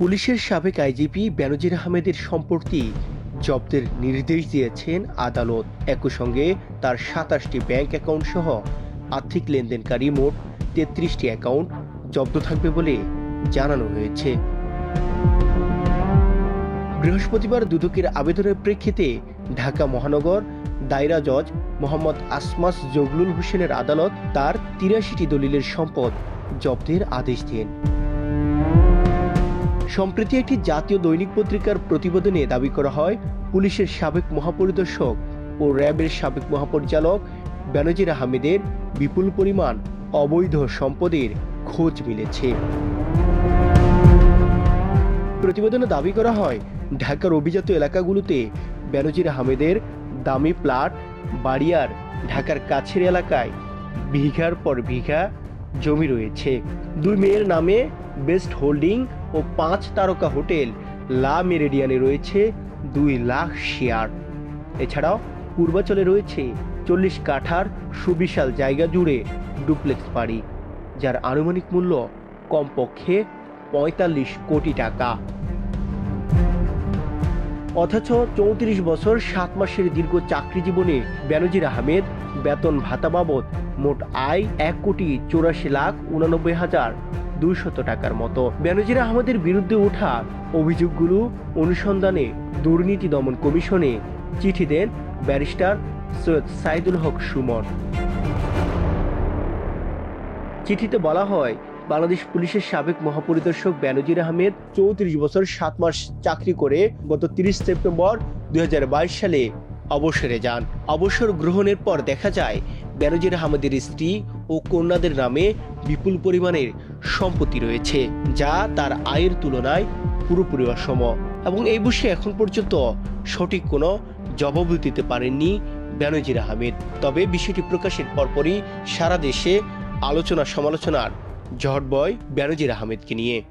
পুলিশের সাবেক আইজিপি বেনজির আহমেদের সম্পত্তি জব্দের নির্দেশ দিয়েছেন আদালত। একই সঙ্গে তার সাতাশটি ব্যাংক অ্যাকাউন্ট সহ আর্থিক লেনদেনকারী মোট তেত্রিশটি অ্যাকাউন্ট জব্দ থাকবে বলে জানানো হয়েছে। বৃহস্পতিবার দুদকের আবেদনের প্রেক্ষিতে ঢাকা মহানগর দায়রা জজ মোহাম্মদ আসমাস জগলুল হোসেনের আদালত তার তিরাশিটি দলিলের সম্পদ জব্দের আদেশ দেন। সম্প্রতি একটি জাতীয় দৈনিক পত্রিকার প্রতিবেদনে দাবি করা হয়, পুলিশের সাবেক মহাপরিদর্শক ও র্যাবের সাবেক মহাপরিচালক বেনজির আহমেদের বিপুল পরিমাণ অবৈধ সম্পদের খোঁজ মিলেছে। প্রতিবেদনে দাবি করা হয়, ঢাকার অভিজাত এলাকাগুলোতে বেনজির আহমেদের দামি প্লাট বাড়িয়ার ঢাকার কাছের এলাকায় বিঘার পর বিঘা জমি রয়েছে। দুই মেয়ের নামে বেস্ট হোল্ডিং ও পাঁচ তারকা হোটেল লা মেরিডিয়ানে রয়েছে দুই লাখ শেয়ার। এছাড়াও পূর্বাচলে রয়েছে চল্লিশ কাঠার সুবিশাল জায়গা জুড়ে ডুপ্লেক্স বাড়ি, যার আনুমানিক মূল্য কমপক্ষে পঁয়তাল্লিশ কোটি টাকা। অথচ চৌত্রিশ বছর সাত মাসের দীর্ঘ চাকরি জীবনে ব্যানজির আহমেদ বেতন ভাতা বাবদ মোট আয় এক কোটি চৌরাশি লাখ উনানব্বই হাজার দুইশত টাকার মতো। বেনজির আহমেদের বিরুদ্ধে ওঠা অভিযোগগুলো অনুসন্ধানে দুর্নীতি দমন কমিশনে চিঠি দেন ব্যারিস্টার সৈয়দ সাইদুল হক সুমন। চিঠিতে বলা হয়, বাংলাদেশ পুলিশের সাবেক মহাপরিদর্শক ব্যানজির আহমেদ চৌত্রিশ বছর সাত মাস চাকরি করে গত তিরিশ সেপ্টেম্বর দুই হাজার বাইশ সালে অবসরে যান। অবসর গ্রহণের পর দেখা যায় ব্যানজির আহমেদের স্ত্রী ও কন্যাদের নামে বিপুল পরিমাণের সম্পত্তি রয়েছে, যা তার আয়ের তুলনায় পুরোপুরি অসম এবং এই বিষয়ে এখন পর্যন্ত সঠিক কোনো জবাব দিতে পারেননি বেনজির আহমেদ। তবে বিষয়টি প্রকাশের পরপরই সারা দেশে আলোচনা সমালোচনার ঝড় বয় বেনজির আহমেদকে নিয়ে।